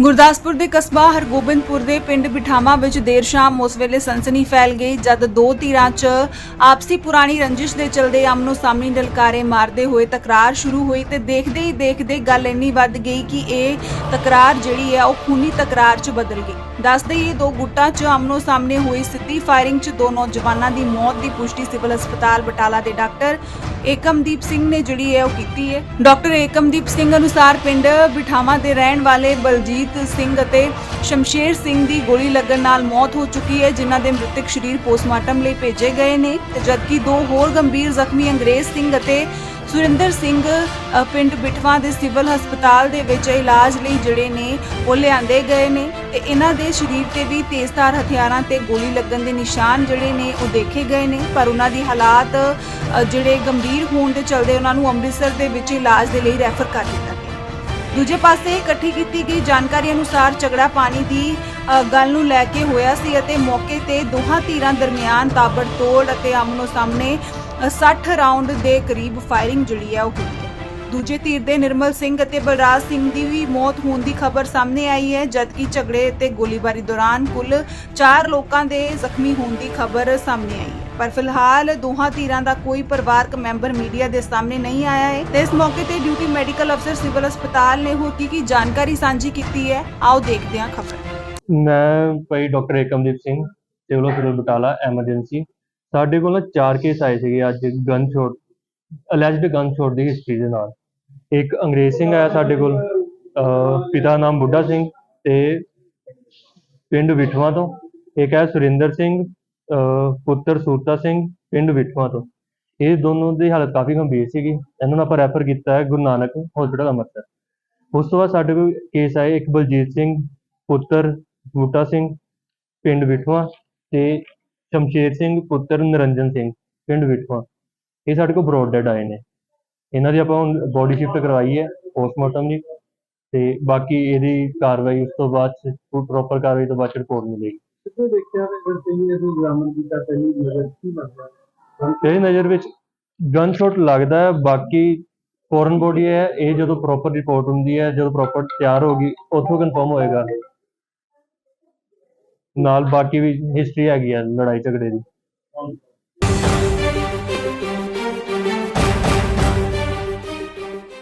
ਗੁਰਦਾਸਪੁਰ ਦੇ ਕਸਬਾ ਹਰਗੋਬਿੰਦਪੁਰ ਦੇ ਪਿੰਡ ਬਿਠਾਮਾ ਵਿੱਚ ਦੇਰ ਸ਼ਾਮ ਉਸ ਵੇਲੇ ਸਨਸਨੀ ਫੈਲ ਗਈ, ਜਦ ਦੋ ਧਿਰਾਂ 'ਚ ਆਪਸੀ ਪੁਰਾਣੀ ਰੰਜਿਸ਼ ਦੇ ਚਲਦੇ ਆਮਨੋ ਸਾਹਮਣੇ ਲਲਕਾਰੇ ਮਾਰਦੇ ਹੋਏ ਤਕਰਾਰ ਸ਼ੁਰੂ ਹੋਈ ਤੇ ਦੇਖਦੇ ਹੀ ਦੇਖਦੇ ਗੱਲ ਇੰਨੀ ਵੱਧ ਗਈ ਕਿ ਇਹ ਤਕਰਾਰ ਜਿਹੜੀ ਹੈ ਉਹ ਖੂਨੀ ਤਕਰਾਰ 'ਚ ਬਦਲ ਗਈ। ਦੱਸਦੇ ਹੀ ਦੋ ਗੁੱਟਾਂ 'ਚ ਆਮਨੋ ਸਾਹਮਣੇ ਹੋਈ ਸਿੱਧੀ ਫਾਇਰਿੰਗ 'ਚ ਦੋ ਨੌਜਵਾਨਾਂ ਦੀ ਮੌਤ ਦੀ ਪੁਸ਼ਟੀ ਸਿਵਲ ਹਸਪਤਾਲ ਬਟਾਲਾ ਦੇ ਡਾਕਟਰ ਏਕਮਦੀਪ ਸਿੰਘ ਨੇ ਜਿਹੜੀ ਹੈ ਉਹ ਕੀਤੀ ਹੈ। ਡਾਕਟਰ ਏਕਮਦੀਪ ਸਿੰਘ ਅਨੁਸਾਰ ਪਿੰਡ ਬਿਠਾਵਾ ਦੇ ਰਹਿਣ ਵਾਲੇ ਬਲਜੀਤ ਸਿੰਘ ਅਤੇ ਸ਼ਮਸ਼ੇਰ ਸਿੰਘ ਦੀ ਗੋਲੀ ਲੱਗਣ ਨਾਲ ਮੌਤ ਹੋ ਚੁੱਕੀ ਹੈ, ਜਿਨ੍ਹਾਂ ਦੇ ਮ੍ਰਿਤਕ ਸਰੀਰ ਪੋਸਟਮਾਰਟਮ ਲਈ ਭੇਜੇ ਗਏ ਨੇ। ਜਦਕਿ ਦੋ ਹੋਰ ਗੰਭੀਰ ਜ਼ਖਮੀ ਅੰਗਰੇਜ਼ ਸਿੰਘ ਅਤੇ ਸੁਰਿੰਦਰ ਸਿੰਘ ਪਿੰਡ ਬਿਠਵਾ ਦੇ ਸਿਵਲ ਹਸਪਤਾਲ ਦੇ ਵਿੱਚ ਇਲਾਜ ਲਈ ਜਿਹੜੇ ਨੇ, ਉਹ ਲਿਆਂਦੇ ਗਏ ਨੇ। ਤੇ ਇਹਨਾਂ ਦੇ ਸਰੀਰ ਤੇ ਵੀ ਤੇਜ਼ਧਾਰ ਹਥਿਆਰਾਂ ਤੇ ਗੋਲੀ ਲੱਗਣ ਦੇ ਨਿਸ਼ਾਨ ਜਿਹੜੇ ਨੇ, ਉਹ ਦੇਖੇ ਗਏ ਨੇ। ਪਰ ਉਹਨਾਂ ਦੀ ਹਾਲਾਤ ਜਿਹੜੇ ਗੰਭੀਰ ਹੋਣ ਦੇ ਚਲਦੇ ਉਹਨਾਂ ਨੂੰ ਅੰਮ੍ਰਿਤਸਰ ਦੇ ਵਿੱਚ ਇਲਾਜ ਦੇ ਲਈ ਰੈਫਰ ਕਰ ਦਿੱਤਾ। ਦੂਜੇ ਪਾਸੇ ਇਕੱਠੀ ਕੀਤੀ ਗਈ ਜਾਣਕਾਰੀ ਅਨੁਸਾਰ ਝਗੜਾ ਪਾਣੀ ਦੀ ਗੱਲ ਨੂੰ ਲੈ ਕੇ ਹੋਇਆ ਸੀ ਅਤੇ ਮੌਕੇ ਤੇ ਦੋਹਾਂ ਧਿਰਾਂ ਦਰਮਿਆਨ ਤਾਬੜਤੋੜ ਅਤੇ ਆਮਨੋ ਸਾਹਮਣੇ ਅ, 60 ਰਾਉਂਡ ਦੇ ਕਰੀਬ ਫਾਇਰਿੰਗ ਜਿਹੜੀ ਹੈ ਉਹ ਹੋਈ ਹੈ ਦੂਜੇ ਧਿਰ ਦੇ ਨਿਰਮਲ ਸਿੰਘ ਅਤੇ ਬਲਰਾਜ ਸਿੰਘ ਦੀ ਵੀ ਮੌਤ ਹੋਣ ਦੀ ਖਬਰ ਸਾਹਮਣੇ ਆਈ ਹੈ ਜਦਕਿ ਝਗੜੇ ਤੇ ਗੋਲੀਬਾਰੀ ਦੌਰਾਨ ਕੁੱਲ 4 ਲੋਕਾਂ ਦੇ ਜ਼ਖਮੀ ਹੋਣ ਦੀ ਖਬਰ ਸਾਹਮਣੇ ਆਈ ਹੈ। ਪਰ ਫਿਲਹਾਲ ਦੋਹਾਂ ਧਿਰਾਂ ਦਾ ਕੋਈ ਪਰਿਵਾਰਕ ਮੈਂਬਰ ਮੀਡੀਆ ਦੇ ਸਾਹਮਣੇ ਨਹੀਂ ਆਇਆ ਹੈ। ਤੇ ਇਸ ਮੌਕੇ ਤੇ ਡਿਊਟੀ ਮੈਡੀਕਲ ਅਫਸਰ ਸਿਵਲ ਹਸਪਤਾਲ ਨੇ ਹੋਰ ਕੀ ਕੀ ਜਾਣਕਾਰੀ ਸਾਂਝੀ ਕੀਤੀ ਹੈ, ਆਓ ਦੇਖਦੇ ਹਾਂ ਖਬਰ। ਮੈਂ ਭਾਈ ਡਾਕਟਰ ਏਕਮਦੀਪ ਸਿੰਘ, ਸਿਵਲ ਹਸਪਤਾਲ ਬਟਾਲਾ, ਐਮਰਜੈਂਸੀ। ਸਾਡੇ ਕੋਲ ਚਾਰ ਕੇਸ ਆਏ ਸੀਗੇ ਅੱਜ gun shot alleged gun shot ਦੀ ਹਿਸਟਰੀ ਦੇ ਨਾਲ। ਇੱਕ ਅੰਗਰੇਜ਼ ਸਿੰਘ ਆਇਆ ਸਾਡੇ ਕੋਲ, ਅਹ ਪਿਤਾ ਨਾਮ ਬੁੱਢਾ ਸਿੰਘ ਤੇ ਪਿੰਡ ਵਿਠਵਾ ਤੋਂ। ਇੱਕ ਹੈ ਸੁਰਿੰਦਰ ਸਿੰਘ ਪੁੱਤਰ ਸੂਰਤਾ ਸਿੰਘ ਪਿੰਡ ਵਿਠਵਾ ਤੋਂ। ਇਹ ਦੋਨੋਂ ਦੀ ਹਾਲਤ ਕਾਫੀ ਗੰਭੀਰ ਸੀਗੀ। ਇਹਨਾਂ ਨੂੰ ਆਪਾਂ ਰੈਫਰ ਕੀਤਾ ਹੈ ਗੁਰੂ ਨਾਨਕ ਹਸਪੀਟਲ ਅੰਮ੍ਰਿਤਸਰ। ਉਸ ਤੋਂ ਬਾਅਦ ਸਾਡੇ ਕੋਲ ਕੇਸ ਆਏ ਇੱਕ ਬਲਜੀਤ ਸਿੰਘ, ਪੁੱਤਰ ਬੂਟਾ ਸਿੰਘ ਪਿੰਡ ਵਿਠਵਾ ਤੇ ਸ਼ਮਸ਼ੇਰ ਸਿੰਘ, ਪੁੱਤਰ ਨਿਰੰਜਨ ਸਿੰਘ ਪਿੰਡ ਵਿਠਵਾ ਇਹ ਸਾਡੇ ਕੋਲ ਬਰੋਡ ਡੈਡ ਆਏ ਨੇ। ਇਹਨਾਂ ਦੀ ਆਪਾਂ ਹੁਣ ਬੋਡੀ ਸ਼ਿਫਟ ਕਰਵਾਈ ਹੈ ਪੋਸਟਮਾਰਟਮ ਦੀ ਤੇ ਬਾਕੀ ਇਹਦੀ ਕਾਰਵਾਈ ਉਸ ਤੋਂ ਬਾਅਦ ਪ੍ਰੋਪਰ ਕਾਰਵਾਈ ਤੋਂ ਬਾਅਦ ਰਿਪੋਰਟ ਮਿਲੇਗੀ। ਕਿਤੇ ਦੇਖਿਆ ਤੇ ਫਿਰ ਸਿੰਘ ਨੇ ਕੋਈ ਕੀਤਾ ਪਹਿਲੀ ਨਜ਼ਰ ਕੀ ਲੱਗਦਾ ਮੇਰੀ ਨਜ਼ਰ ਵਿੱਚ ਗਨ ਸ਼ਾਟ ਲੱਗਦਾ ਹੈ, ਬਾਕੀ ਫੋਰਨ ਬੋਡੀ ਹੈ, ਇਹ ਜਦੋਂ ਪ੍ਰੋਪਰ ਰਿਪੋਰਟ ਹੁੰਦੀ ਹੈ, ਜਦੋਂ ਪ੍ਰੋਪਰ ਤਿਆਰ ਹੋਗੀ ਉੱਥੋਂ ਕਨਫਰਮ ਹੋਏਗਾ। ਨਾਲ ਬਾਕੀ ਵੀ ਹਿਸਟਰੀ ਹੈਗੀ ਹੈ ਲੜਾਈ ਝਗੜੇ ਦੀ।